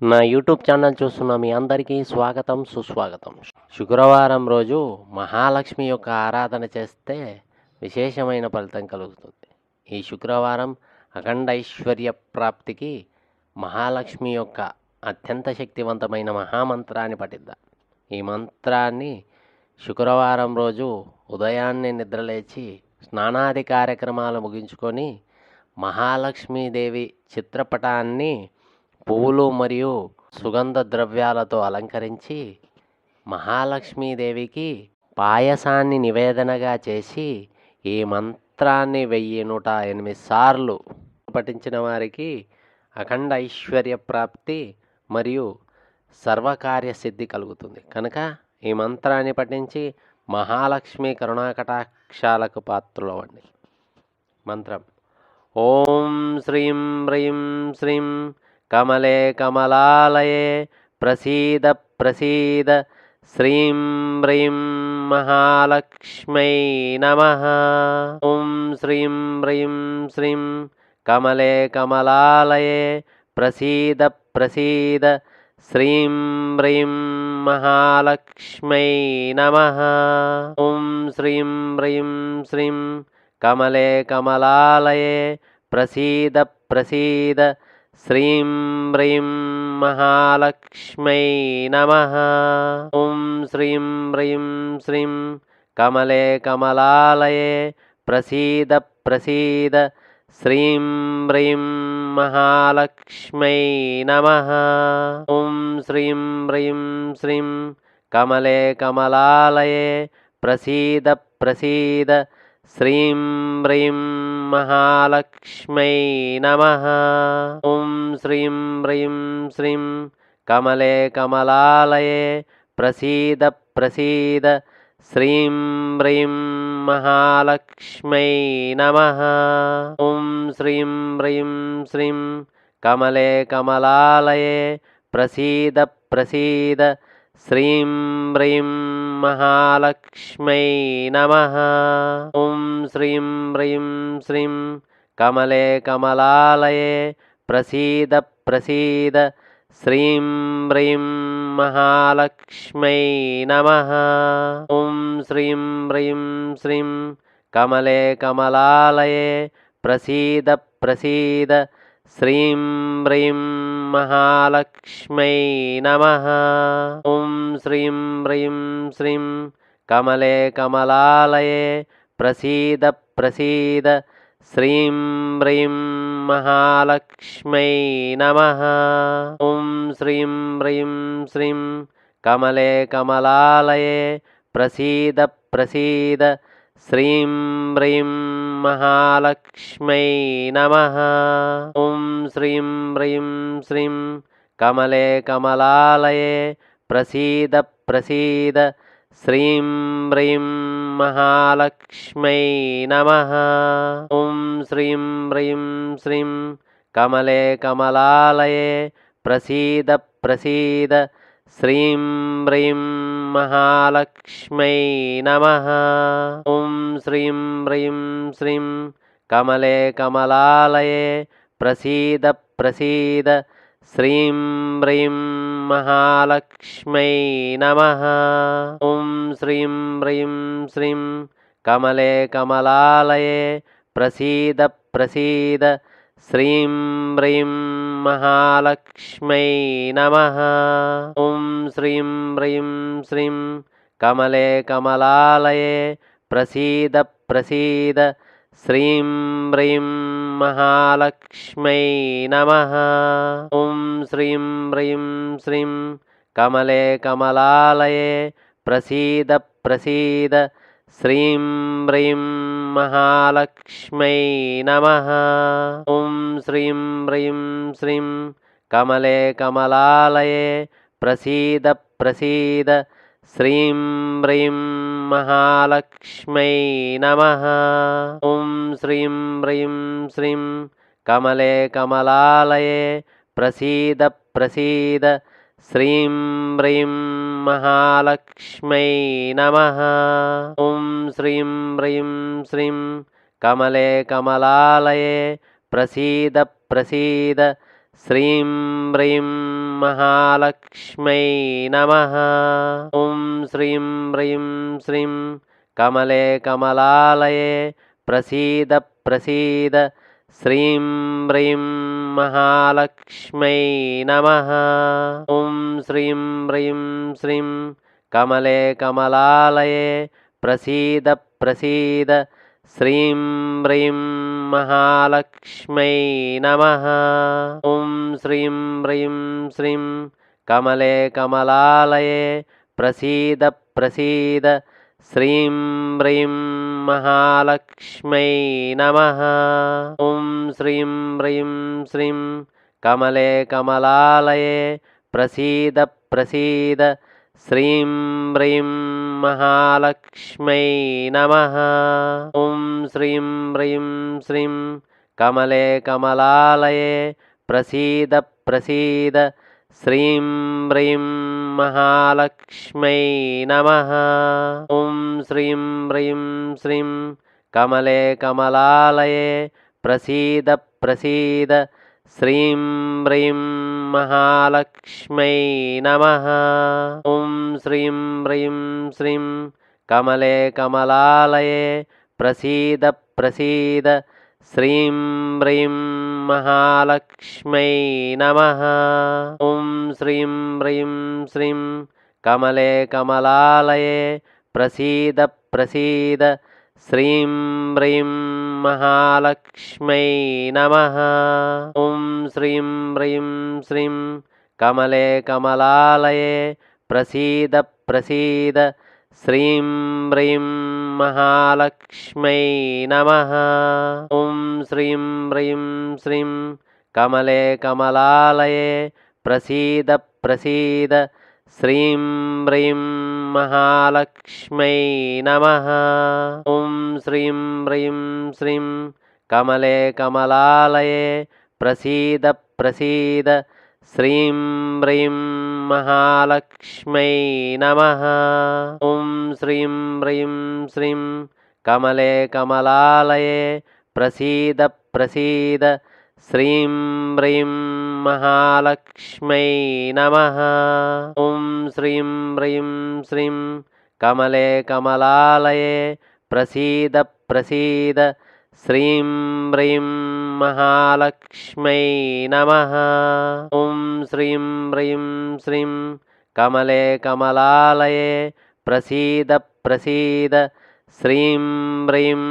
నా YouTube channel చూస్తున్న మీ అందరికీ స్వాగతం సుస్వాగతం. శుక్రవారం రోజు మహాలక్ష్మి యొక్క ఆరాధన చేస్తే విశేషమైన ఫలితం కలుగుతుంది. ఈ శుక్రవారం అఖండ ఐశ్వర్య ప్రాప్తికి మహాలక్ష్మి యొక్క అత్యంత శక్తివంతమైన మహామంత్రాన్ని పఠిద్దాం. ఈ మంత్రాన్ని శుక్రవారం రోజు ఉదయాన్నే నిద్రలేచి స్నానాది కార్యక్రమాలు ముగించుకొని మహాలక్ష్మీదేవి చిత్రపటాన్ని పువ్వులు మరియు సుగంధ ద్రవ్యాలతో అలంకరించి మహాలక్ష్మీదేవికి పాయసాన్ని నివేదనగా చేసి ఈ మంత్రాన్ని వెయ్యి నూట ఎనిమిది సార్లు పఠించిన వారికి అఖండ ఐశ్వర్య ప్రాప్తి మరియు సర్వకార్య సిద్ధి కలుగుతుంది. కనుక ఈ మంత్రాన్ని పఠించి మహాలక్ష్మి కరుణాకటాక్షాలకు పాత్రలవ్వండి. మంత్రం. ఓం శ్రీం హ్రీం శ్రీం కమలే కమలాలయే ప్రసీద ప్రసీద శ్రీం హ్రీం మహాలక్ష్మై నమ. ఓం శ్రీం హ్రీం శ్రీం కమలే కమలాలయే ప్రసీద ప్రసీద శ్రీం హ్రీం మహాలక్ష్మై నమ. ఓం శ్రీం హ్రీం శ్రీం కమలే కమలాలయే ప్రసీద ప్రసీద శ్రీం హ్రీం మహాలక్ష్మై నమ. ఓం శ్రీం హ్రీం శ్రీం కమలే కమలాలయే ప్రసీద ప్రసీద. శ్రీం హ్రీం మహాలక్ష్మై నమ. ఓం శ్రీం హ్రీం శ్రీం కమలే కమలాలయే ప్రసీద ప్రసీద. శ్రీం హ్రీం మహాలక్ష్మై నమ. ఓం శ్రీం హ్రీం శ్రీం కమలే కమలాలయే ప్రసీద ప్రసీద. శ్రీం హ్రీం మహాలక్ష్మై నమ. ఓం శ్రీం హ్రీం శ్రీం కమలే కమలాలయే ప్రసీద ప్రసీద. శ్రీం హ్రీం మహాలక్ష్మై నమ. ఓం శ్రీం హ్రీం శ్రీం కమలే కమలాలయే ప్రసీద ప్రసీద. శ్రీం హ్రీం మహాలక్ష్మై నమ. ఓం శ్రీం హ్రీం శ్రీం కమలే కమలాలయే ప్రసీద ప్రసీద. శ్రీం హ్రీం మహాలక్ష్మై నమ. ఓం శ్రీం హ్రీం శ్రీం కమలే కమలాలయే ప్రసీద ప్రసీద. శ్రీం హ్రీం మహాలక్ష్మై నమ. ఓం శ్రీం హ్రీం శ్రీం కమలే కమలాలయే ప్రసీద ప్రసీద. శ్రీం హ్రీం మహాలక్ష్మై నమ. ఓం శ్రీం హ్రీం శ్రీం కమలే కమలాలయే ప్రసీద ప్రసీద. శ్రీం హ్రీం మహాలక్ష్మై నమ. ఓం శ్రీం హ్రీం శ్రీం కమలే కమలాలయే ప్రసీద ప్రసీద. శ్రీం హ్రీం మహాలక్ష్మై నమ. ఓం శ్రీం హ్రీం శ్రీం కమలే కమలాలయే ప్రసీద ప్రసీద. శ్రీం హ్రీం మహాలక్ష్మై నమ. ఓం శ్రీం హ్రీం శ్రీం కమలే కమలాలయే ప్రసీద ప్రసీద. శ్రీం హ్రీం మహాలక్ష్మై నమ. ఓం శ్రీం హ్రీం శ్రీం కమలే కమలాలయే ప్రసీద ప్రసీద. శ్రీం హ్రీం మహాలక్ష్మై నమ. ఓం శ్రీం హ్రీం శ్రీం కమలే కమలాలయే ప్రసీద ప్రసీద. శ్రీం హ్రీం మహాలక్ష్మై నమ. ఓం శ్రీం హ్రీం శ్రీం కమలే కమలాలయే ప్రసీద ప్రసీద. శ్రీం హ్రీం మహాలక్ష్మై నమ. ఓం శ్రీం హ్రీం శ్రీం కమలే కమలాలయే ప్రసీద ప్రసీద. శ్రీం హ్రీం మహాలక్ష్మై నమ. ఓం శ్రీం హ్రీం శ్రీం కమలే కమలాలయే ప్రసీద ప్రసీద. శ్రీం హ్రీం మహాలక్ష్మై నమ. ఓం శ్రీం హ్రీం శ్రీం కమలే కమలాలయే ప్రసీద ప్రసీద. శ్రీం హ్రీం మహాలక్ష్మై నమ. ఓం శ్రీం హ్రీం శ్రీం కమలే కమలాలయే ప్రసీద ప్రసీద. శ్రీం హ్రీం మహాలక్ష్మై నమ. ఓం శ్రీం హ్రీం శ్రీం కమలే కమలాలయే ప్రసీద ప్రసీద. శ్రీం హ్రీం మహాలక్ష్మై నమ. ఓం శ్రీం హ్రీం శ్రీం కమలే కమలాలయే ప్రసీద ప్రసీద. శ్రీం హ్రీం మహాలక్ష్మై నమ. ఓం శ్రీం హ్రీం శ్రీం కమలే కమలాలయే ప్రసీద ప్రసీద. శ్రీం హ్రీం మహాలక్ష్మై నమ. ఓం శ్రీం హ్రీం శ్రీం కమలే కమలాలయే ప్రసీద ప్రసీద. శ్రీం హ్రీం మహాలక్ష్మై నమ. ఓం శ్రీం హ్రీం శ్రీం కమలే కమలాలయే ప్రసీద ప్రసీద. శ్రీం హ్రీం మహాలక్ష్మై నమ. ఓం శ్రీం హ్రీం శ్రీం కమలే కమలాలయే ప్రసీద ప్రసీద. శ్రీం హ్రీం మహాలక్ష్మై నమ. ఓం శ్రీం హ్రీం శ్రీం కమలే కమలాలయే ప్రసీద ప్రసీద. శ్రీం హ్రీం మహాలక్ష్మై నమ. ఓం శ్రీం హ్రీం శ్రీం కమలే కమలాలయే ప్రసీద ప్రసీద. శ్రీం హ్రీం మహాలక్ష్మై నమ. ఓం శ్రీం హ్రీం శ్రీం కమలే కమలాలయే ప్రసీద ప్రసీద. శ్రీం హ్రీం మహాలక్ష్మై నమ. ఓం శ్రీం హ్రీం శ్రీం కమలే కమలాలయే ప్రసీద ప్రసీద. శ్రీం హ్రీం మహాలక్ష్మై నమ. ఓం శ్రీం హ్రీం శ్రీం కమలే కమలాలయే ప్రసీద ప్రసీద. శ్రీం హ్రీం మహాలక్ష్మై నమ. ఓం శ్రీం హ్రీం శ్రీం కమలే కమలాలయే ప్రసీద ప్రసీద. శ్రీం హ్రీం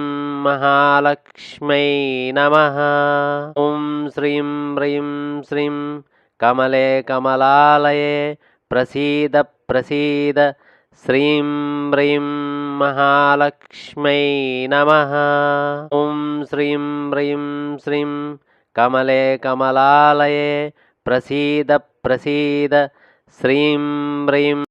మహాలక్ష్మై నమ. ఓం శ్రీం హ్రీం శ్రీం కమలే కమలాలయే ప్రసీద ప్రసీద. శ్రీం హ్రీం మహాలక్ష్మై నమ. ఓం శ్రీం హ్రీం శ్రీం కమలే కమలాలయే. ప్రసీద ప్రసీద. శ్రీం హ్రీం